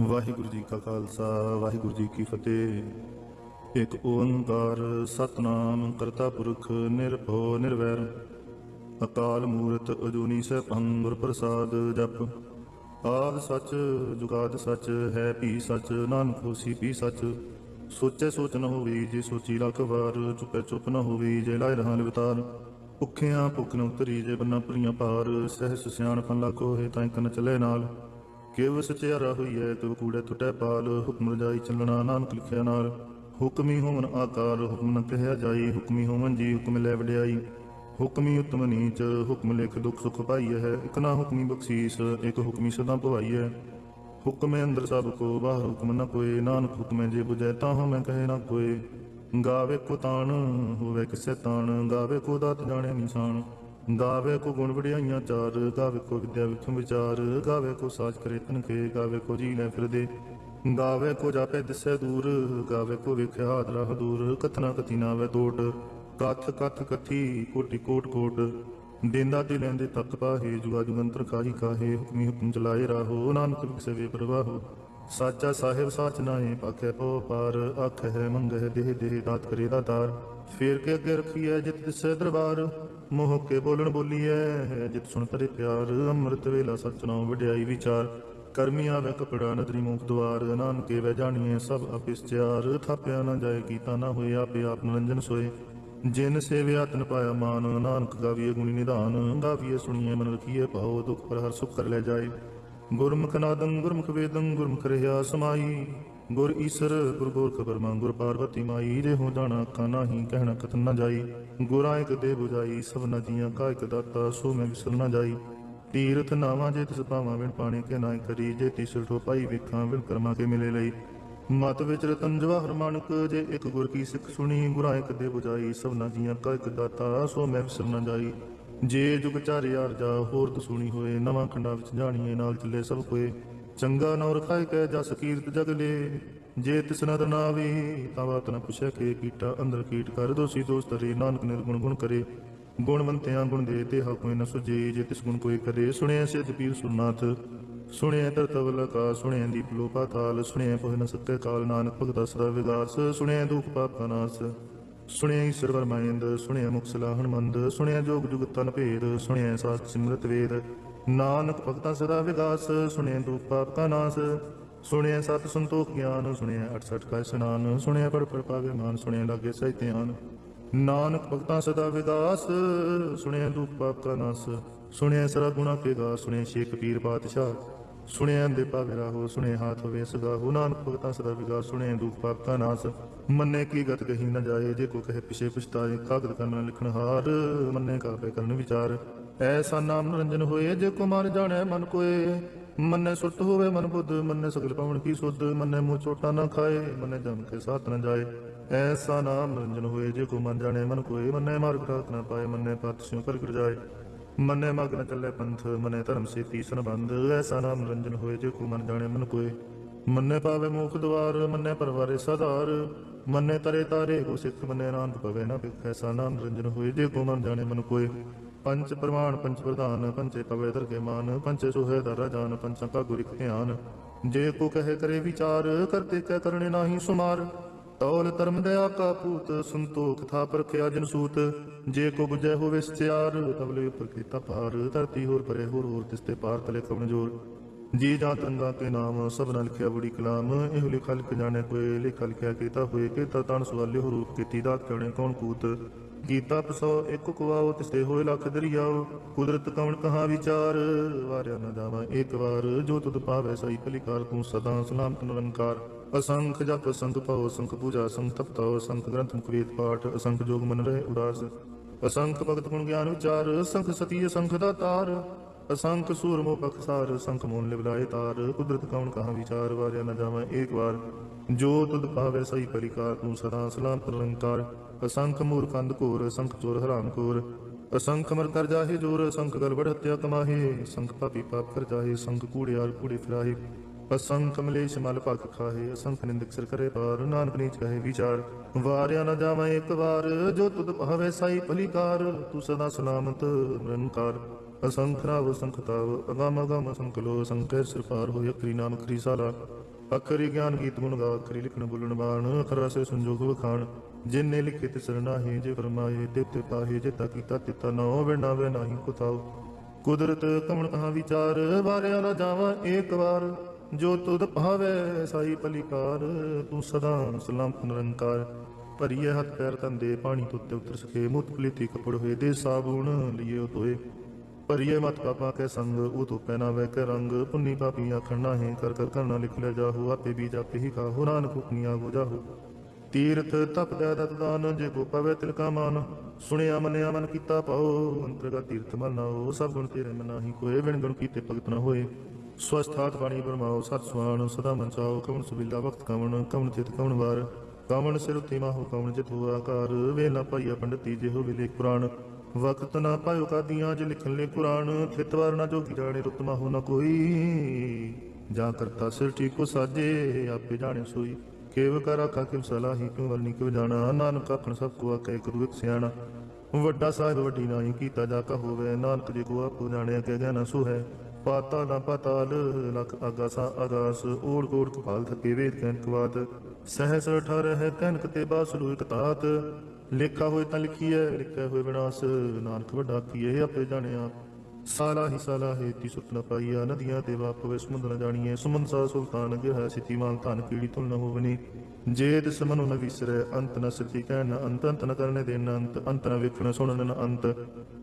ਵਾਹਿਗੁਰੂ ਜੀ ਕਾ ਖਾਲਸਾ, ਵਾਹਿਗੁਰੂ ਜੀ ਕੀ ਫਤਿਹ। ਇੱਕ ਓੰਕਾਰ ਸਤਨਾਮ ਕਰਤਾ ਪੁਰਖ ਨਿਰਭਉ ਨਿਰਵੈਰ। ਅਕਾਲ ਮੂਰਤ ਅਜੂਨੀ ਸੈਭੰ ਗੁਰ ਪ੍ਰਸਾਦ ਜਪ। ਆਦ ਸੱਚ, ਜੁਗਾਦ ਸੱਚ, ਹੈ ਭੀ ਸੱਚ, ਨਾਨਕ ਹੋਸੀ ਭੀ ਸੱਚ। ਸੋਚੈ ਸੋਚ ਨ ਹੋਵੇ, ਜੇ ਸੋਚੀ ਲੱਖ ਵਾਰ, ਚੁਪੈ ਚੁੱਪ ਨ ਹੋਵੇ, ਜੇ ਲਾਇ ਰਹਾਂ ਲਿਵਤਾਰ। ਭੁੱਖਿਆਂ ਭੁੱਖ ਨ ਉਤਰੀ, ਜੇ ਬੰਨਾ ਭਰੀਆਂ ਭਾਰ ਸਹਿਸ ਸਿਆਣਪਨ ਲੱਖ ਹੋਏ ਤਾਂ ਇੱਕ ਨ ਚੱਲੇ ਨਾਲ। ਕਿਵ ਸਚਿਆਰਾ ਹੋਈਐ ਕਿਵ ਕੂੜੇ ਟੁੱਟੈ ਪਾਲ, ਹੁਕਮ ਰਜਾਈ ਚੱਲਣਾ ਨਾਨਕ ਲਿਖਿਆ ਨਾਲ। ਹੁਕਮੀ ਹੋਵਨ ਆਕਾਰ ਹੁਕਮ ਨ ਕਹਿਆ ਜਾਈ, ਹੁਕਮੀ ਹੋਵਨ ਜੀ ਹੁਕਮ ਲੈ ਵਡਿਆਈ। ਹੁਕਮੀ ਉਤਮ ਨੀਚ, ਹੁਕਮ ਲਿਖ ਦੁਖ ਸੁਖ ਪਾਈਐ ਹੈ, ਇਕ ਨਾ ਹੁਕਮੀ ਬਖਸ਼ੀਸ, ਇਕ ਹੁਕਮੀ ਸਦਾ ਭਵਾਈਐ ਹੁਕਮੇ ਅੰਦਰ ਸਭ ਕੋ ਬਾਹਰ ਹੁਕਮ ਨ ਕੋਏ, ਨਾਨਕ ਹੁਕਮੇ ਜੇ 부ਜੈ ਤਾਂ ਹਮੈ ਕਹੇ ਨ ਕੋਏ। ਗਾਵੇ ਕੋ ਤਾਣ, ਹੋਵੇ ਕਿਸੇ ਤਾਣ, ਗਾਵੇ ਕੋ ਦਾਤ, ਜਾਣੇ ਨਿਸ਼ਾਨ। ਗਾਵੇ ਕੋ ਗੁਣ ਵਡਿਆਈਆਂ ਚਾਰ, ਗਾਵੇ ਕੋ ਵਿਦਿਆ ਵਿਖਮ ਵਿਚਾਰ, ਗਾਵੇ ਕੋ ਸਾਜ ਕਰੇ ਤਨਕੇ ਗਾਵੇ ਕੋ ਜੀ ਲੈ ਫਿਰਦੇ। ਗਾਵੇ ਕੋ ਜਾਪੇ ਦਿਸੈ ਦੂਰ, ਗਾਵੇ ਕੋ ਵੇਖਿਆ ਹਾਦ ਰਹ ਦੂਰ, ਕਥਨਾ ਕਥੀ ਨਾ ਤੋਟ ਕਥ ਕਥ ਕਥੀ, ਕੋਟੀ ਕੋਟ ਕੋਟ। ਦੇਂਦਾ ਤੇ ਲੈਂਦੇ ਤਤ ਪਾਹੇ, ਜੁਗਾ ਜੁਗੰਤਰ ਕਾਹੀ ਕਾਹੇ, ਹੁਕਮੀ ਹੁਕਮ ਚਲਾਏ ਰਾਹੋ, ਨਾਨਕ ਬਿਕਸੇ ਵੇ ਪ੍ਰਵਾਹੋ। ਸਾਚਾ ਸਾਹਿਬ ਸਾਚ ਨਾਏ ਪਾਖੇ ਪੋ ਪਾਰ ਅੱਖ ਹੈ ਮੰਗ ਹੈ ਦੇਹ ਦੇਹ, ਦਾਤ ਕਰੇ ਦਾਤਾਰ ਫੇਰ ਕੇ ਅੱਗੇ ਰਖੀਐ ਜਿਤ ਦਿਸੈ ਦਰਬਾਰ, ਮੋਹ ਕੇ ਬੋਲਣ ਬੋਲੀਐ ਹੈ ਜਿਤ ਸੁਣ ਤਰੇ ਪਿਆਰ, ਅੰਮ੍ਰਿਤ ਵੇਲਾ ਸਚ ਵਡਿਆਈ ਵਿਚਾਰ। ਕਰਮੀ ਆਵੇ ਕਪੜਾ ਨਦਰੀ ਮੁਖ ਦੁਆਰ ਨਾਨਕੇ ਵੈ ਜਾਣੀਏ ਸਭ ਅਪਿਸਚਾਰ ਥਾਪਿਆ ਨਾ ਜਾਏ ਕੀਤਾ ਨਾ ਹੋਏ ਆਪੇ ਆਪ ਨਿਰੰਜਨ ਸੋਏ। ਜਿਨ ਸੇਵਿਆ ਤਨ ਪਾਇਆ ਮਾਨ, ਨਾਨਕ ਗਾਵੀਏ ਗੁਣੀ ਨਿਧਾਨ। ਗਾਵੀਏ ਸੁਣੀਏ ਮਨ ਰਖੀਏ ਭਾਉ, ਦੁਖ ਪਰ ਹਰ ਸੁਖ ਕਰ ਲੈ ਜਾਏ। ਗੁਰਮੁਖ ਨਾਦੰ, ਗੁਰਮੁਖ ਵੇਦੰ, ਗੁਰਮੁਖ ਰਹਾ ਸਮਾਈ। ਗੁਰ ਈਸਰ, ਗੁਰ ਗੋਰਖ ਬਰਮਾ, ਗੁਰ ਪਾਰਵਤੀ ਮਾਈ, ਜੇ ਹੋ ਜਾਣਾ ਅੱਖਾਂ ਨਾਹੀ, ਕਹਿਣਾ ਕਥਨ ਨਾ ਜਾਈ। ਗੁਰਾਂ ਇਕ ਦੇ 부ਜਾਈ ਸਭਨਾ ਜੀਆਂ ਕਾ ਇਕ ਦਾਤਾ, ਸੋ ਮੈਂ ਵਿਸਰ ਨਾ ਜਾਈ। ਤੀਰਥ ਨਾਵਾਂ ਜੇ ਤਿਸ ਪਾਵਾਂ ਵਿਣ ਪਾਣੀ ਕੇ ਨਾ ਕਰੀ। ਜੇ ਤਿਸ ਠੋਪਾਈ ਵੇਖਾਂ ਵਿਣ ਕਰਮਾ ਕੇ ਮਿਲੇ ਲਈ। ਮਤ ਵਿੱਚ ਰਤਨ ਜਵਾਹਰ ਮਾਨਕ, ਜੇ ਇੱਕ ਗੁਰ ਕੀ ਸਿੱਖ ਸੁਣੀ, ਗੁਰਾਂ ਇਕ ਦੇ 부ਜਾਈ ਸਭਨਾ ਜੀਆਂ ਕਾ ਇਕ ਦਾਤਾ, ਸੋ ਮੈਂ ਵਿਸਰ ਨਾ ਜਾਈ। ਜੇ ਜੁਗ ਚਾਰ ਯਾਰ ਜਾ, ਹੋਰ ਤ ਸੁਣੀ ਹੋਏ, ਨਵਾਂ ਖੰਡਾ ਵਿੱਚ ਜਾਣੀਏ, ਨਾਲ ਚੱਲੇ ਸਭ ਕੋਏ। ਚੰਗਾ ਨੌ ਰਖਾਇ ਕੈ ਜਸ ਕੀਰਤ ਜਗ ਲੇ। ਜੇ ਤਿਸ ਨਦਰ ਨਾ ਆਵੇ ਤਾਂ ਬਾਤ ਨ ਪੁੱਛੈ ਕੇ ਕੀਟਾ ਅੰਦਰ ਕੀਟ ਕਰ। ਦੋਸੀ ਦੋਸਤ ਰੇ ਨਾਨਕ ਨਿਰਗੁਣ ਗੁਣ ਕਰੇ। ਗੁਣਵੰਤਿਆਂ ਗੁਣ ਦੇ ਤੇ ਹਾ ਕੋਈ ਨ ਸੁਜੇ ਜੇ ਤਿਸ ਗੁਣ ਕੋਈ ਕਰੇ ਸੁਣਿਆ ਸਿਧ ਪੀਰ ਸੁਨਾਥ ਸੁਣਿਆ ਤਰਤਵਲ ਕਾ ਸੁਣਿਆ ਦੀਪ ਲੋ ਪਾਤਾਲ ਸੁਣਿਆ ਪਹੁ ਨ ਕਾਲ, ਨਾਨਕ ਭਗਤ ਸਦਾ ਵਿਗਾਸ। ਸੁਣਿਆ ਦੁਖ ਪਾਪ ਕਾ ਨਾਸ। ਸੁਣਿਆ ਈਸ਼ਰ ਵਰਮਾਇੰਦ। ਸੁਣਿਆ ਮੁਖ ਹਨਮੰਦ। ਸੁਣਿਆ ਜੋਗ ਜੁਗ ਤਨ ਭੇਦ। ਸੁਣਿਆ ਸਾਸਤ ਸਿਮਰਤ ਵੇਦ। ਨਾਨਕ ਭਗਤਾਂ ਸਦਾ ਵਿਗਾਸ ਸੁਣਿਆ ਦੁਖ ਪਾਪ ਕਾ ਨਾਸ। ਸੁਣਿਆ ਸਤ ਸੰਤੋਖ ਗਿਆਨ ਸੁਣਿਆ 68 ਕਾ ਇਸਨਾਨ। ਸੁਣਿਆ ਪੜ ਪੜ ਪਾਵੇ ਮਾਨ ਸੁਣਿਆ ਲਾਗੇ ਸਹਿ ਧਿਆਨ। ਨਾਨਕ ਭਗਤਾਂ ਸਦਾ ਵਿਗਾਸ ਸੁਣਿਆ ਦੁਖ ਪਾਪ ਕਾ ਨਾਸ। ਸੁਣਿਆ ਸਰਾ ਗੁਣਾ ਕੇ ਗਾ ਸੁਣਿਆ ਸ਼ੇਖ ਪੀਰ ਪਾਤਸ਼ਾਹ। ਸੁਣਿਆ ਦੇ ਪਾਵੇ ਰਾਹੋ ਸੁਣਿਆ ਹਾਥ ਹੋਵੇ ਸਦਾ। ਹੋ ਨਾਨਕ ਭਗਤਾਂ ਸਦਾ ਵਿਗਾਸ ਸੁਣਿਆ ਦੁਖ ਪਾਪ ਕਾ ਨਾਸ। ਮੰਨੇ ਕੀ ਗਤ ਕਹੀ ਨਾ ਜਾਏ, ਜੇ ਕੋ ਕਹੇ ਪਿਛੇ ਪਛਤਾਏ, ਕਾਗਦ ਕਰਨਾ ਲਿਖਣ ਹਾਰ। ਮੰਨੇ ਕਾਪੇ ਕਰਨ ਵਿਚਾਰ। ਐਸਾ ਨਾਮ ਨਿਰੰਜਨ ਹੋਏ, ਜੇ ਕੋ ਮਨ ਜਾਣੈ ਮਨ ਕੋਏ। ਮੰਨੇ ਸੁਰਤ ਹੋਵੇ ਮਨ ਬੁੱਧ, ਮੰਨੇ ਸਗਲ ਪਵਨ ਕੀ ਸੁਧ। ਮੰਨੇ ਮੂੰਹ ਚੋਟਾ ਨਾ ਖਾਏ, ਮੰਨੇ ਜਮ ਕੇ ਸਾਥ ਨਾ ਜਾਏ। ਐਸਾ ਨਾਮ ਨਿਰੰਜਨ ਹੋਏ, ਜੇ ਕੋ ਮਨ ਜਾਣੈ ਮਨ ਕੋਏ। ਮੰਨੇ ਮਾਰਗ ਰਾਤ ਨਾ ਪਾਏ, ਮੰਨੇ ਪਤ ਸਿਉ ਕਰ ਕਰ ਜਾਏ। ਮੰਨੇ ਮਗਨ ਚੱਲੇ ਪੰਥ, ਮੰਨੇ ਧਰਮ ਸੇ ਤੀਸਨ ਬੰਦ ਐਸਾ ਨਾਮ ਨਿਰੰਜਨ ਹੋਏ ਜੇ ਕੋ ਮਨ ਜਾਣੈ ਮਨ ਕੋਏ। ਮੰਨੇ ਪਾਵੇ ਮੁਖ ਦਵਾਰ, ਮੰਨੇ ਪਰਵਾਰੇ ਸਦਾਰ ਮੰਨੇ ਤਰੇ ਤਾਰੇ ਕੋ ਸਿੱਖ, ਮੰਨੇ ਨਾਨਕ ਪਵੇ ਨਾ ਭਿਖ ਐਸਾ ਨਾਮ ਰੰਜਨ ਹੋਏ ਜੇ ਕੋ ਮਨ ਜਾਣੇ ਮਨ ਕੋਏ। ਪੰਜ ਪ੍ਰਮਾਣ ਪੰਜ ਪ੍ਰਧਾਨ, ਪੰਚੇ ਪਵੇ ਦਰਗੇ ਮਾਨ, ਪੰਚੇ ਸੁਹੇ ਦਰ ਜਾਨ, ਪੰਚਾਂ ਕਾ ਗੁਰਿਕ ਧਿਆਨ। ਜੇ ਕੋ ਕਹੇ ਕਰੇ ਵਿਚਾਰ, ਕਰਤੇ ਕਹਿ ਕਰਨੇ ਨਾਹੀ ਸੁਮਾਰ। ਤੌਲ ਧਰਮ ਦਇਆ ਕਾ ਪੂਤ ਸੰਤੋਖ ਥਾ ਪਰਖਿਆ ਜਨ ਸੂਤ। ਜੇ ਕੋ ਬੁਝੈ ਹੋਵੇ ਸਚਿਆਰ ਤਬਲੇ ਉਪਰ ਕੀਤਾ ਭਾਰ। ਧਰਤੀ ਹੋਰ ਪਰੇ ਹੋਰ ਹੋਰ ਤਿਸਤੇ ਪਾਰ ਤਲੇ ਕਵਣ ਜੋਰ। ਜੀ ਜਾ ਤੰਗਾ ਕੇ ਨਾਮ, ਸਭ ਨਾਲ ਲਿਖਿਆ ਬੜੀ ਕਲਾਮ। ਇਹੋ ਲਿਖਾ ਲਿਖ ਜਾਣੇ ਕੋਏ ਲਿਖਾ ਲਿਖਿਆ ਕੀਤਾ ਹੋਏ, ਕੀਤਾ ਤਨ ਸਵਾਲੇ ਹੋ ਰੂਪ ਕੀਤੀ ਦਾ ਕਵਣੇ ਕੌਣ ਕੂਤ। ਕੀਤਾ ਪਸੋ ਇੱਕ ਕੁਵਾਓ ਤਿਸਤੇ ਹੋਏ ਲੱਖ ਦਰਿਆਓ ਕੁਦਰਤ ਕਵਣ ਕਹਾ ਵਿਚਾਰ? ਵਾਰਿਆ ਨਾ ਜਾਵਾ ਇੱਕ ਵਾਰ। ਜੋ ਤੁਧ ਪਾਵੇ ਸਹੀ ਭਲਿਕਾਰ ਤੂੰ ਸਦਾ ਸਲਾਮਤ ਨਿਰੰਕਾਰ। ਅਸੰਖ ਜਪ ਸੰਤ ਪਾਉ ਸੰਖ ਪੂਜਾ ਸੰਖ ਤਪਤਾਉ ਸੰਖ ਗ੍ਰੰਥ ਮੁਖ ਵੇਦ ਪਾਠ, ਅਸੰਖ ਜੋਗ ਮਨ ਰਹੇ ਉਦਾਸ। ਅਸੰਖ ਭਗਤ ਗੁਣ ਗਿਆਨ ਵਿਚਾਰ ਸੰਖ ਸਤੀ, ਅਸੰਖ ਦਾ ਤਾਰ। ਅਸੰਖ ਸੂਰ ਸੂਰਮੋ ਪਖਸਾਰ ਸੰਖ ਮੋਨ ਲਿਵਲਾਏ ਤਾਰ। ਕੁਦਰਤ ਕੌਣ ਕਹਾ ਵਿਚਾਰ? ਵਾਰਿਆ ਨਾ ਜਾਵਾਂ ਏਕ ਵਾਰ। ਜੋ ਤੁਧ ਪਾਵੇ ਸਹੀ ਪਰਿਕਾਰ ਤੂੰ ਸਦਾ ਸਲਾਮ ਨਿਰੰਕਾਰ। ਅਸੰਖ ਮੂਰਖ ਅੰਧ ਅਸੰਖ ਚੋਰ ਹਰਾਮ ਕੋਰ ਅਸੰਖ ਮਰ ਕਰ ਜਾਹੇ ਜੋਰ, ਅਸੰਖ ਗਲਬੜ ਹੱਤਿਆ ਕਮਾਹੇ। ਅਸੰਖ ਪਾਪੀ ਪਾਪ ਕਰ ਜਾਹੇ, ਅਸੰਖ ਕੂੜਿਆਰ ਕੂੜੇ ਫਿਰਾਹੇ। ਅਸੰਖ ਮਲੇਸ਼ ਮਲ ਭਖ ਖਾਹੇ, ਅਸੰਖ ਨਿੰਦਕ ਸਿਰ ਕਰੇ ਪਾਰ, ਨਾਨਕ ਨੀਚ ਕਹੇ ਵਿਚਾਰ। ਵਾਰਿਆ ਨਾ ਜਾਵਾਂ ਇੱਕ ਵਾਰ, ਜੋ ਤੁਧ ਭਾਵੇ ਸਾਈ ਭਲੀਕਾਰ। ਤੂੰ ਸਦਾ ਸਲਾਮਤ, ਨਿਰੰਕਾਰ। ਅਸੰਖ ਰਾਵ ਸੰਖ ਤਾਵ, ਅਗਮ ਅਗਮ ਸੰਕਲੋ ਸੰਕੈ ਸਿਰ ਪਾਰ ਹੋਇ ਅਖਰੀ ਨਾਮ ਅਖਰੀ ਸਾਲਾ। ਅਖਰੀ ਗਿਆਨ ਗੀਤ ਗੁਣ ਗਾ, ਅਖਰੀ ਲਿਖਣ ਬੋਲਣ ਬਾਣ ਅਖਰ ਰਸੇ ਸੰਜੋਗ ਵਖਾਣ ਜਿਨੇ ਲਿਖੇ ਤੇ ਸਰਨਾਹੀ ਜੇ ਫਰਮਾਏ, ਤੇ ਤੇ ਪਾਹੇ, ਜੇ ਤਾ ਕੀਤਾ ਤਿਤਾ ਨੋ ਵਿਣਾ ਵੇ ਨਾਹੀ ਕੁਤਾਉ ਕੁਦਰਤ ਕਮਣ ਕਹਾ ਵਿਚਾਰ, ਵਾਰਿਆ ਨਾ ਜਾਵਾਂ ਏਕ ਵਾਰ। ਜੋ ਤੁਧ ਭਾਵੇ, ਸਾਈ ਪਲਿਕਾਰ, ਤੂੰ ਸਦਾ ਸਲਾਮਤ ਨਿਰੰਕਾਰ। ਭਰੀਏ ਹੱਥ ਪੈਰ ਤੰਦੇ ਪਾਣੀ ਤੁੱਤੇ ਉਤਰ ਸਕੇ, ਮੁਤ ਪਲੀਤੀ ਕਪੜ ਹੋਏ, ਦੇ ਸਾਬੂਣ ਲਿਏ ਧੋਏ ਭਰੀਏ ਮਤ ਪਾਪਾ ਕੇ ਸੰਗ, ਉਹ ਤੋਂ ਪਹਿਨਾਵੇ ਕੇ ਰੰਗ। ਪੁੰਨੀ ਪਾਪੀ ਆਖਣ ਨਾਹੀਂ, ਕਰ ਕਰ ਕਰਨਾ ਲਿਖ ਲੈ ਜਾਹੂ। ਆਪੇ ਵੀ ਜਾਪੇ ਹੀ ਕਾਹੂ ਨਾਨਕ ਹੁਕਮੀਆਂ ਹੋ ਜਾਹੂ। ਤੀਰਥ ਤਪ ਦਾ ਦਤ ਦਾਨ, ਜੇ ਕੋ ਪਵੇ ਤਿਲ ਕਾ ਮਾਨ। ਸੁਣਿਆ ਮਨਿਆ ਮਨ ਕੀਤਾ ਪਾਓ ਅੰਤਰ ਦਾ ਤੀਰਥ ਮਨ ਨਾਓ ਸਭ ਗੁਣ ਤੇਰੇ ਮਨਾਹੀ ਕੋਏ ਵਿਣ ਗੁਣ ਕੀਤੇ ਭਗਤ ਨਾ ਹੋਏ। ਸਵਸਥਾਤ ਬਾਣੀ ਬਰਮਾਓ, ਸਤ ਸੁਆਣ ਸਦਾ ਮਨ ਚਾਓ। ਕਵਣ ਸੁਬਿਲਾ ਵਕਤ ਕਵਣ ਕਵਣ ਚਿਤ ਕਵਣ ਵਾਰ। ਕਵਣ ਸਿਰ ਉਤੇ ਮਾਹੋ, ਕਵਣ ਜਿਤ ਹੋ ਆਕਾਰ। ਵੇਲਾ ਪਾਈਆ ਪੰਡਤੀ ਜੇ ਹੋ ਵਿਲੇ ਪੁਰਾਣ। ਵਕਤ ਨਾ ਪਾਇਓ ਕਾਦੀਆਂ ਜੇ ਲਿਖਣ ਲੈ ਕੁਰਾਨ ਥਿਤਵਾਰ ਨਾ ਜੋਗੀ ਜਾਣੇ ਰੁਤ ਮਾਹੋ ਨਾ ਕੋਈ। ਜਾਂ ਕਰਤਾ ਸਿਰ ਠੀਕੋ ਸਾਜੇ, ਆਪੇ ਜਾਣੇ ਸੋਈ। ਕੇਵ ਕਰ ਆਖਾ ਕਿਵ ਸਲਾਹੀ, ਕਿਉ ਵਰਨੀ ਕਿਵ ਜਾਣਾ। ਨਾਨਕ ਆਖਣ ਸਭ ਕੋ ਆਖੇ ਕਰੂ ਇੱਕ ਸਿਆਣਾ। ਵੱਡਾ ਸਾਹਿਬ ਵੱਡੀ ਨਾਹੀ ਕੀਤਾ ਜਾ ਕਾ ਹੋਵੇ। ਨਾਨਕ ਜੀ ਕੋ ਆਪੋ ਜਾਣਿਆ ਕਿ ਗਿਆਨ ਸੋ ਹੈ ਪਾਤਾ ਨਾ ਪਤਾਲ, ਲਖ ਆਗਾਸਾ ਆਗਾਸ। ਓੜ ਓੜ ਕਪਾਲ ਥਕੇ ਵੇਦ ਕੈਨਕ ਬਾਤ ਸਹਸ ਠਰ ਹੈ ਕਨਕ ਤੇ ਬਾਸਲੂ ਇਕ ਤਾਤ। ਲਿਖਾ ਹੋਏ ਤਾਂ ਲਿਖੀਐ ਲਿਖਿਆ ਹੋਏ ਵਿਨਾਸ਼, ਨਾਨਕ ਵੱਡਾ ਕੀਏ ਆਪੇ ਜਾਣਿਆ ਸਾਲਾ ਹੀ ਸਾਲਾ ਹੈ ਤੀ ਸੁਪਨਾ ਪਾਈਆ, ਨਦੀਆਂ ਤੇ ਵਾਪਵੇ ਸਮੁੰਦਰ ਨ ਜਾਣੀਏ। ਸੁਮਨ ਸਾ ਸੁਲਤਾਨ ਗਿਰਹ ਸਿਤੀ ਮਾਨ ਧਨ ਕੀੜੀ ਤੁਲ ਨ ਹੋਵਨੀ ਜੇ ਦਿਸ ਮਨੁ ਨ ਵਿਸਰੈ, ਅੰਤ ਨ ਸਿਰਤੀ ਕਹਿ ਨ ਅੰਤ ਅੰਤ ਨ ਕਰਨੇ ਦੇ ਨ ਅੰਤ ਅੰਤ ਨ ਵੇਖਣ ਸੁਣਨ ਨ ਅੰਤ।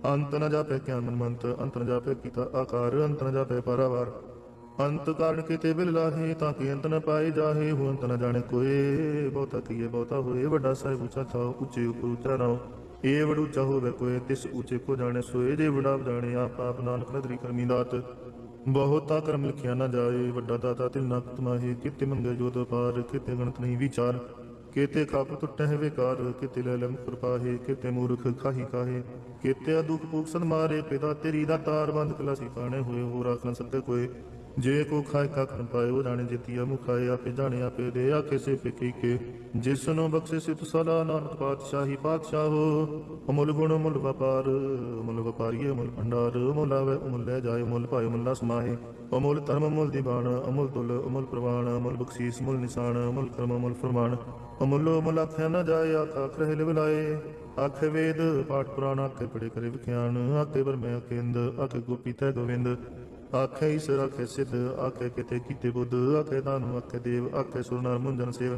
ਅੰਤ ਨ ਜਾਪੇ ਗਿਆਨ ਮਨ ਮੰਤ ਅੰਤ ਨ ਜਾਪੇ ਕੀਤਾ ਆਕਾਰ, ਅੰਤ ਨ ਜਾਪੇ ਪਰਾਵਾਰ। ਅੰਤ ਕਾਰਨ ਕਿਤੇ ਬਿਲ ਲਾਹੇ ਤਾਂ ਕਿ ਅੰਤ ਨ ਪਾਏ ਜਾਹੇ ਹੋ ਅੰਤ ਨ ਜਾਣੇ ਕੋਏ। ਬਹੁਤਾ ਕੀਏ, ਬਹੁਤਾ ਹੋਏ, ਵੱਡਾ ਸਾਹਿਬ ਉੱਚਾ ਥਾਉ, ਉੱਚੇ ਉਪਰ ਉੱਚਾ ਰਹੋ ਏ ਵਡ ਉੱਚਾ ਹੋਵੇ ਕੋਏ, ਤਿਸ ਉੱਚੇ ਕੋ ਜਾਣੇ ਸੋਏ। ਜੇ ਵੜਾ ਜਾਣੇ ਆਪ ਆਪ ਨਾਨਕ ਨਦਰੀ ਕਰਮੀ ਦਾਤ। ਬਹੁਤਾ ਕਰਮ ਲਿਖਿਆ ਨਾ ਜਾਏ, ਵੱਡਾ ਦਾਤਾ ਤਿਲ ਨਾ ਕਤਮਾਹੇ। ਕਿਤੇ ਮੰਗੇ ਜੋਤ ਪਾਰ ਕਿਤੇ ਗਣਤ ਨਹੀਂ ਵਿਚਾਰ। ਕਿਤੇ ਕੱਪ ਟੁੱਟੇ ਹੈ ਵਿਕਾਰ, ਕਿਤੇ ਲੈ ਲਮ ਕਿਰਪਾਹੇ ਕਿਤੇ ਮੂਰਖ ਖਾਹੀ ਕਾਹੇ ਕਿਤੇ ਦੁਖ ਭੂਖ ਸਦ ਮਾਰੇ, ਪਿਤਾ ਤੇਰੀ ਦਾ ਤਾਰ, ਬੰਦ ਕਲਾਸੀ ਪਾਣੇ ਹੋਏ ਹੋ ਰੱਖ ਨਾ ਕੋਏ। ਜੇ ਕੋ ਖਾਏ ਕਾ ਕਰਨ ਪਾਏ ਉਹ ਜਾਣੇ ਜਿਤੀਆ ਮੁਖਾਏ, ਆਪੇ ਜਾਣੇ ਆਪੇ ਦੇ, ਆਖੇ ਸੇ ਪਿਕੀ ਕੇ ਜਿਸ ਨੂੰ ਬਖਸ਼ੇ ਸਿਤ ਸਦਾ ਨਾਨਕ ਪਾਤਸ਼ਾਹੀ ਪਾਤਸ਼ਾਹੋ। ਅਮੁੱਲ ਗੁਣ, ਅਮੁੱਲ ਵਪਾਰ, ਅਮੁੱਲ ਵਪਾਰੀਏ, ਅਮੁੱਲ ਭੰਡਾਰ, ਅਮੁੱਲ ਆਵੇ, ਅਮੁੱਲ ਲੈ ਜਾਏ, ਅਮੁੱਲ ਭਾਏ, ਅਮੁੱਲ ਨਾ ਸਮਾਹੇ। ਅਮੁੱਲ ਧਰਮ, ਅਮੁੱਲ ਦੀਵਾਨ ਅਮੁੱਲ ਤੁਲ, ਅਮੁੱਲ ਪ੍ਰਵਾਨ ਅਮੁੱਲ ਬਖਸ਼ੀਸ, ਅਮੁੱਲ ਨਿਸ਼ਾਨ, ਅਮੁੱਲ ਕਰਮ, ਅਮੁੱਲ ਫਰਮਾਨ। ਅਮੁੱਲ ਅਮੁੱਲ ਆਖਿਆ ਨਾ ਜਾਏ, ਆਖ ਆਖਾ ਖਰੇ ਲਿਵਲਾਏ ਆਖੇ ਵੇਦ, ਪਾਠ ਪੁਰਾਣ, ਆਖੇ ਪੜੇ ਕਰੇ ਵਿਖਿਆਨ। ਆਖੇ ਬਰਮੇ ਆਖੇ ਇੰਦ ਆਖੇ ਗੋਪੀ ਤੈ ਗੋਵਿੰਦ। ਆਖੇ ਈਸ਼ਰ ਆਖੇ ਸਿੱਧ, ਆਖੇ ਕਿਤੇ ਕੀਤੇ ਬੁੱਧ, ਆਖੇ ਦਾਨੁ ਆਖੇ ਦੇਵ, ਆਖੇ ਸੁਰ ਮੁੰਜਨ ਸੇਵ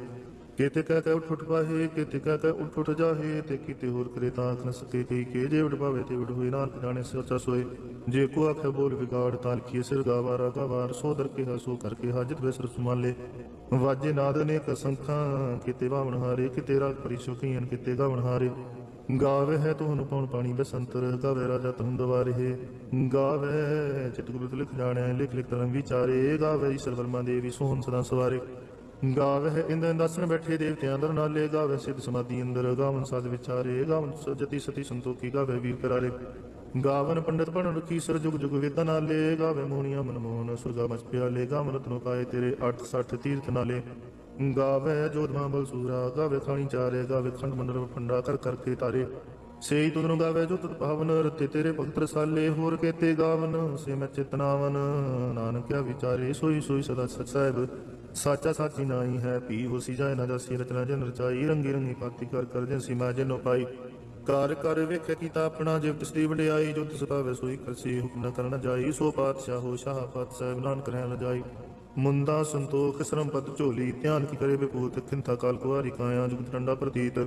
ਕਿਤੇ ਕਹਿ ਕੇ ਉੱਠ ਉੱਠ ਪਾਹੇ, ਕਿਤੇ ਕਹਿ ਕੇ ਉੱਠ ਉੱਠ ਜਾਹੇ, ਤੇ ਕਿਤੇ ਹੋਰ ਕਰੇ ਤਾਂ ਆਖ ਨ ਸਕੇ ਕਈ ਕੇ। ਜੇ ਉਡ ਪਾਵੇ ਤੇ ਉਡ ਹੋਏ, ਨਾਨਕ ਜਾਣੇ ਸੋਚਾ ਸੋਏ। ਜੇ ਕੋ ਆਖੇ ਬੋਲ ਵਿਗਾੜ, ਤਾਂ ਲਿਖੀਏ ਸਿਰ ਗਾਵਾਰਾ ਗਵਾਰ ਸੋ ਦਰ ਕੇ ਹਸੋ ਕਰਕੇ ਹਾਜਤ ਬਿਸਰ ਸੁਮਾਲੇ ਵਾਜੇ ਨਾਦ ਨੇ ਕਸੰਖਾਂ ਕਿਤੇ ਵਾਵਣ ਹਾਰੇ, ਕਿਤੇ ਰਾਗ ਪਰਿਸ਼ੋਕੀਆਂ ਕਿਤੇ ਗਾਵਣ ਹਾਰੇ। ਗਾਵੇ ਹੈ ਤੁਹਾਨੂੰ ਪਉਣ ਪਾਣੀ ਬਸੰਤਰ, ਗਾਵੇ ਰਾਜਾ ਤੁਮ ਦਵਾਰੇ ਗਾਵੇ, ਚਿਤ ਲਿਖ ਜਾਣੈ, ਲਿਖ ਲਿਖ ਤਰਮ ਵਿਚਾਰੇ। ਗਾਵੇ ਈਸ਼ਰ ਵਰਮਾ ਦੇਵੀ, ਸੋਹਣ ਸਦਾ ਸਵਾਰੇ। ਗਾਵੇ ਇੰਦ ਦਸਨ ਬੈਠੇ ਦੇਵਤਿਆਂ ਅੰਦਰ ਨਾਲੇ। ਗਾਵੇ ਸਿੱਧ ਸਮਾਧੀ ਅੰਦਰ, ਗਾਵਨ ਸਾਧ ਵਿਚਾਰੇ। ਗਾਵਨ ਸਜਤੀ ਸਤੀ ਸੰਤੋਖੀ, ਗਾਵੇ ਵੀਰ ਕਰਾਰੇ। ਗਾਵਨ ਪੰਡਤ ਪੜਨ ਰਖੀ, ਸਰ ਜੁਗ ਜੁਗ ਵੇਦਾਂ ਨਾਲੇ। ਗਾਵੇ ਮੋਹਣੀਆਂ ਮਨਮੋਹਨ, ਸੁਰਗਾ ਮਚ ਪਿਆਲੇ। ਗਾਵਨ ਰਤਨੋ ਪਾਏ ਤੇਰੇ 860 ਤੀਰਥ ਨਾਲੇ। ਗਾਵੇ ਜੋਧਮਾ ਬਲਸੂਰਾ, ਗਾਵੇ ਖਾਣੀ ਚਾਰੇ, ਗਾਵੇ ਖੰਡ ਮੰਡਲ ਫੰਡਾ ਕਰ ਕਰਕੇ ਤਾਰੇ। ਸੇਈ ਤੁਧਨੂੰ ਗਾਵੇ ਜੋ ਤੁਤ ਪਾਵਨ, ਰਤੇ ਤੇਰੇ ਭਗਤ ਰਸਾਲੇ ਹੋਰ ਕੇਤੇ ਗਾਵਨ, ਸੇ ਮੈਂ ਚਿਤਨਾਵਨ। ਨਾਨਕਿਆ ਵਿਚਾਰੇ, ਸੋਈ ਸੋਈ ਸਦਾ ਸਚ ਸਾਹਿਬ। ਸਾਚਾ ਸਾਚੀ ਨਾਹੀ ਹੈ ਪੀ ਹੋਸੀ ਜਾਏ ਨਾ ਜਾਸੀ, ਰਚਨਾ ਜਨ ਰਚਾਈ। ਰੰਗੀ ਰੰਗੀ ਪਾਤੀ ਕਰ ਕਰ ਜਿਨਸੀ ਮੈਂ ਜਨੋ ਪਾਈ ਕਾਰ ਕਰ ਵੇਖੇ ਕੀਤਾ ਆਪਣਾ ਜਿਵ ਤਿਸ ਦੀ ਵਡਿਆਈ, ਜੋ ਤਿਸ ਭਾਵੇ ਸੋਈ ਕਰਸੀ ਹੁਕਮ ਨ ਕਰਨਾ ਜਾਈ। ਸੋ ਪਾਤਸ਼ਾਹ ਹੋ ਸ਼ਾਹ ਪਾਤ ਸਾਹਿਬ, ਨਾਨਕ ਰਹਿ ਨ ਮੁੰਦਾ ਸੰਤੋਖ ਸ਼ਰਮ ਝੋਲੀ, ਧਿਆਨ ਕੀ ਕਰੇ ਵਿਪੂਤ ਖਿੰਥਾ ਕਾਲ ਕੁਵਾਰੀ ਕਾਇਆ, ਜੁਗਤ ਟੰਡਾ ਪ੍ਰਤੀਤ।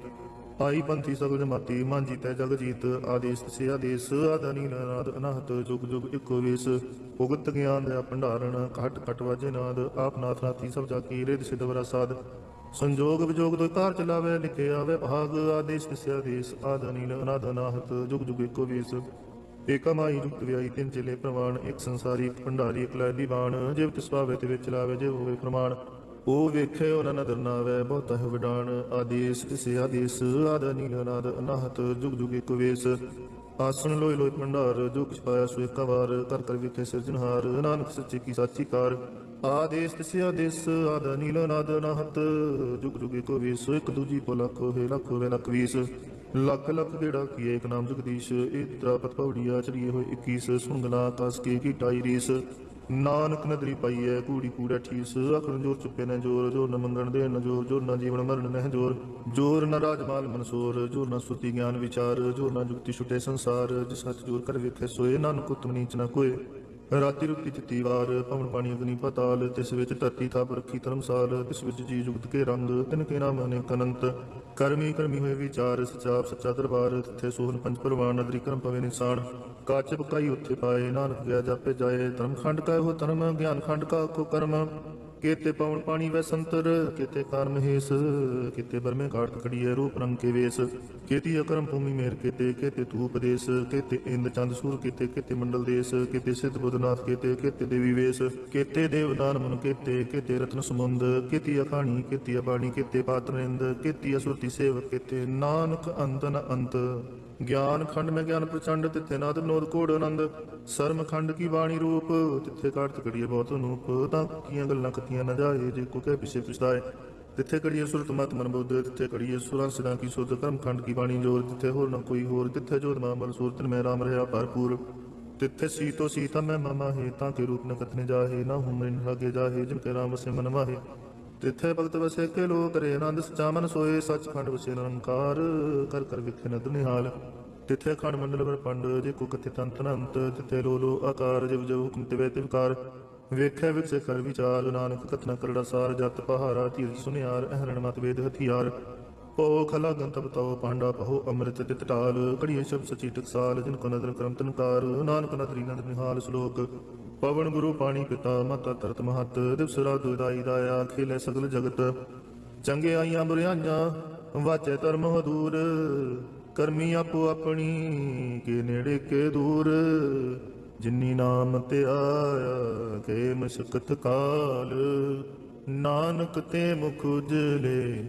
ਆਈ ਪੰਥੀ ਸਗਲ ਜਮਾਤੀ ਮਾਨ ਜੀਤੈ ਜਗ ਜੀਤ। ਆਦੇਸ ਸੇ ਆਦੇਸ, ਆਦਨੀ ਨਾਦ ਅਨਾਹਤ, ਜੁਗ ਜੁਗ ਇੱਕੋ ਵੇਸ। ਉਗਤ ਗਿਆਨ ਦਾ ਭੰਡਾਰਨ ਘਟ ਘਟ ਵਾਜੇ ਨਾਦ। ਆਪ ਨਾਥ ਨਾਥੀ ਸਭ ਜਾ ਕੀ ਰਿਦ ਸਿਧ ਵਰਾ ਸਾਧ ਸੰਜੋਗ ਵਿਜੋਗ ਦੋ ਕਾਰ ਚਲਾਵੇ, ਲਿਖੇ ਆਵੇ ਭਾਗ। ਆਦੇਸ਼ ਸੇ ਆਦੇਸ, ਆਦਨੀ ਅਨਾਦ ਅਨਾਹਤ, ਜੁਗ ਜੁਗ ਇਕੋ ਵੇਸ। ਏਕਮਾਈ ਰੁਕਤ ਵਿਆਈ ਤਿੰਨ ਚਲੇ ਪ੍ਰਮਾਣ ਇੱਕ ਸੰਸਾਰੀ ਭੰਡਾਰੀ, ਇੱਕ ਦੀਵਾਨ। ਜਿਵ ਤਿਸ ਭਾਵੇ ਤੇ ਵਿੱਚ ਲਾਵੇ ਜੇ ਹੋਵੇ ਪ੍ਰਮਾਣ ਉਹ ਵੇਖੇ ਉਹਨਾਂ ਨਦਰ ਨਾ ਆਵੇ ਬਹੁਤਾ ਹੈ ਵਿਡਾਨ। ਆਦੇਸ ਕਿਸੇ ਆਦੇਸ, ਆਦ ਨੀਲ ਨਾਦ ਅਨਾਹਤ ਜੁਗ ਜੁਗ ਇੱਕ ਵੇਸ। ਆਸਣ ਲੋਇ ਲੋਇ ਭੰਡਾਰ, ਜੋ ਕੁਛ ਪਾਇਆ ਸੋ ਇੱਕ ਵਾਰ। ਕਰ ਕਰ ਵਿਖੇ ਸਿਰਜਣਹਾਰ, ਨਾਨਕ ਸੱਚੇ ਕੀ ਸਾਚੀ ਕਾਰ। ਆਦੇਸ ਕਿਸੇ ਆਦੇਸ, ਆਦ ਨੀਲ ਨਾਦ ਅਨਾਹਤ ਜੁਗ ਜੁਗ ਇੱਕ ਵੇਸ। ਇੱਕ ਦੂਜੀ ਕੋ ਲੱਖ ਹੋਏ, ਲੱਖ ਹੋਵੇ, ਲੱਖ ਵੀਸ। ਲੱਖ ਲੱਖ ਗੇੜਾ ਕੀਏ ਇੱਕ ਨਾਮ ਜਗਦੀਸ਼, ਇਹ ਤਰਾਪਤ ਪੌੜੀਆ ਚੜੀਏ ਹੋਏ 21 ਸੁੰਗਲਾ ਕਸ ਕੇ ਕੀ ਟਾਈ ਨਾਨਕ ਨਦਰੀ ਪਾਈਐ, ਕੂੜੀ ਕੂੜਾ ਠੀਸ ਅਖਰ ਜੋਰ ਚੁੱਪੇ ਨੇ ਜੋਰ ਜੋਰ ਨ ਮੰਗਣ ਦੇ ਨ ਜੋਰ ਜੋਰ ਨ ਜੀਵਨ ਮਰਨ ਨਹਿ ਜੋਰ। ਜੋਰ ਨ ਰਾਜਮਾਲ ਮਨਸੋਰ ਜੋ ਨ ਸੁਤੀ ਗਿਆਨ ਵਿਚਾਰ, ਜੋਰ ਨ ਜੁਗਤੀ ਛੁਟੇ ਸੰਸਾਰ, ਜਿਸ ਸੱਚ ਜੋਰ ਕਰ ਵੇਖੇ ਸੋਏ, ਨਾਨਕ ਉਤਮ ਨੀਚ ਨ ਕੋਏ। ਰਾਤੀ ਰੁੱਤੀ ਚਿੱਤੀ ਵਾਰ ਭਵਨ ਪਾਣੀ ਅਗਨੀ ਪਤਾਲ, ਤਿਸ ਵਿੱਚ ਧਰਤੀ ਥਾਪ ਰੱਖੀ ਧਰਮਸਾਲ, ਤਿਸ ਵਿੱਚ ਜੀ ਜੁਗਤ ਕੇ ਰੰਗ, ਤਿਨ ਕੇ ਨਾਮ ਅਨੇਕ ਅਨੰਤ। ਕਰਮੀ ਕਰਮੀ ਹੋਏ ਵਿਚਾਰ ਸਚਾਪ ਸੱਚਾ ਦਰਬਾਰ ਤਿੱਥੇ ਸੋਹਣ ਪੰਜ ਪਰਵਾਨ ਅਦਰੀ ਕਰਮ ਪਵੇ ਨਿਸਾਨ। ਕਾਚ ਪਕਾਈ ਉੱਥੇ ਪਾਏ, ਨਾਨਕ ਗਿਆ ਜਾਪੇ ਜਾਏ, ਧਰਮ ਖੰਡ ਕਾ ਹੋ ਧਰਮ, ਗਿਆਨ ਖੰਡ ਕਾ ਕੋ ਕਰਮ। ਕੇਤੇ ਪਵਨ ਪਾਣੀ ਵੈ ਸੰਤਰ ਕੇਤੇ ਕਰਮ ਹੇਸ ਕੇਤੇ ਬਰਮੇ ਕਾਟ ਕੜੀਏ ਰੂਪ ਰੰਗ ਕੇ ਵੇਸ, ਕੇਤੀ ਅਕਰਮ ਭੂਮੀ ਮੇਰ ਕੇਤੇ ਕੇਤੇ ਤੂ ਉਪਦੇਸ, ਕੇਤੇ ਇੰਦ ਚੰਦ ਸੂਰ ਕੇਤੇ ਕੇਤੇ ਮੰਡਲ ਦੇਸ, ਕੇਤੇ ਸਿੱਧ ਬੁੱਧਨਾਥ ਕੇਤੇ ਕੇਤੇ ਦੇਵੀ ਵੇਸ, ਕੇਤੇ ਦੇਵਦਾਨ ਮਨ ਕੀਤੇ, ਕੇਤੇ ਰਤਨ ਸਮੁੰਦ, ਕੇਤੀ ਅਖਾਣੀ, ਕੇਤੀ ਅਬਾਣੀ, ਕੇਤੇ ਪਾਤਰਿੰਦ ਕੇਤੀ ਅਸੁਰਤੀ ਸੇਵਕ, ਕੇਤੇ ਨਾਨਕ ਅੰਤ ਨ ਅੰਤ। ਗਿਆਨ ਖੰਡ ਮੈਂ ਗਿਆਨ ਪ੍ਰਚੰਡ, ਤਿੱਥੇ ਨਾਦ ਨੋਦ ਕੋੜ ਆਨੰਦ। ਸਰਮ ਖੰਡ ਕੀ ਬਾਣੀ ਰੂਪ, ਤਿੱਥੇ ਕਾਟ ਕੜੀਏ ਬਹੁਤ ਅਨੂਪ। ਤਾਂ ਕੀਆਂ ਗੱਲਾਂ ਕਤੀਆਂ ਨਾ ਜਾਏ, ਜੇ ਕੋ ਕਹਿ ਪਿਛੇ ਪਛਤਾਏ ਤਿੱਥੇ ਕੜੀਏ ਸੁਰਤ ਮਤ ਮਨ ਬੁੱਧ, ਤਿੱਥੇ ਕੜੀਏ ਸੁਰਾਂ ਸਿਰਾਂ ਕੀ ਸੁਧ। ਕਰਮ ਖੰਡ ਕੀ ਬਾਣੀ ਜੋਰ, ਤਿੱਥੇ ਹੋਰ ਨਾ ਕੋਈ ਹੋਰ। ਤਿੱਥੇ ਜੋਤ ਮਾ ਬਲ ਸੂਰਤ ਮੈਂ ਰਾਮ ਰਹਾ ਭਰਪੂਰ। ਤਿੱਥੇ ਸੀਤੋ ਸੀਤਾ ਮੈਂ ਮਮਾ ਹੈ, ਤਾਂ ਕੇ ਰੂਪ ਨ ਕਤਨੇ ਜਾਹੇ। ਨਾ ਹੁਮਰਿਨ ਲਾਗੇ ਜਾਹੇ, ਜਿਨ ਕੇ ਰਾਮ ਵਸੇ ਮਨ ਮਾਹੇ। ਤਿੱਥੇ ਭਗਤ ਵਸੇ ਕੇ ਲੋਕ ਰੇ ਆਨੰਦ ਸਚਾ ਸੋਏ, ਸੱਚਖੰਡ ਵਸੇ ਨਿਰੰਕਾਰ, ਕਰ ਕਰ ਵਿਖੇ ਨ ਦੁਨਿਹਾਲ ਤਿੱਥੇ ਖੰਡ ਮੰਡਲ ਪਰ ਪੰਡ ਜੇ ਕੋ ਕਥੇ ਤੰਤ ਅਨੰਤ ਤਿੱਥੇ ਲੋ ਲੋ ਆਕਾਰ, ਜਿਵ ਜਿਵ ਹੁਕਮ ਤੇ ਵੇ ਤੇ ਵਿਕਾਰ ਵੇਖੈ ਕਰ ਵਿਚਾਰ, ਨਾਨਕ ਕਥਨਾ ਕਰੜਾ ਸਾਰ, ਜਤ ਪਹਾਰਾ ਤੀਰਥ ਸੁਨਿਆਰ, ਅਹਰਣ ਮਤ ਵੇਦ ਹਥਿਆਰ। ਪੋ ਖਲਾ ਗੰਤ ਬਤਾਓ ਪਾਂਡਾ ਪਹੋ ਅੰਮ੍ਰਿਤ ਤਿਤ ਢਾਲ। ਕੜੀਏ ਸ਼ਬ ਸਚੀ ਟਕਸਾਲ, ਜਿਨ ਕੋ ਨਦਰ ਕਰਮ ਤਨਕਾਰ। ਨਾਨਕ ਨਦਰੀ ਨਦ ਨਿਹਾਲ ਸ਼ਲੋਕ। ਪਵਨ ਗੁਰੂ ਪਾਣੀ ਪਿਤਾ, ਮਾਤਾ ਧਰਤ ਮਹਤ। ਦਿਵਸ ਰਾਤ ਦੁਦਾਈ ਦਾਇਆ ਖੇਲੇ ਸਗਲ ਜਗਤ। ਚੰਗੇ ਆਈਆਂ ਬੁਰਿਆਈਆਂ, ਵਾਚੇ ਧਰਮ ਹਦੂਰ ਕਰਮੀ ਆਪੋ ਆਪਣੀ, ਕੇ ਨੇੜੇ ਕੇ ਦੂਰ। ਜਿਨੀ ਨਾਮ ਤੇ ਆਇਆ, ਕੇ ਮਸ਼ਕਤ ਕਾਲ। ਨਾਨਕ ਤੇ ਮੁਖ ਉਜਲੇ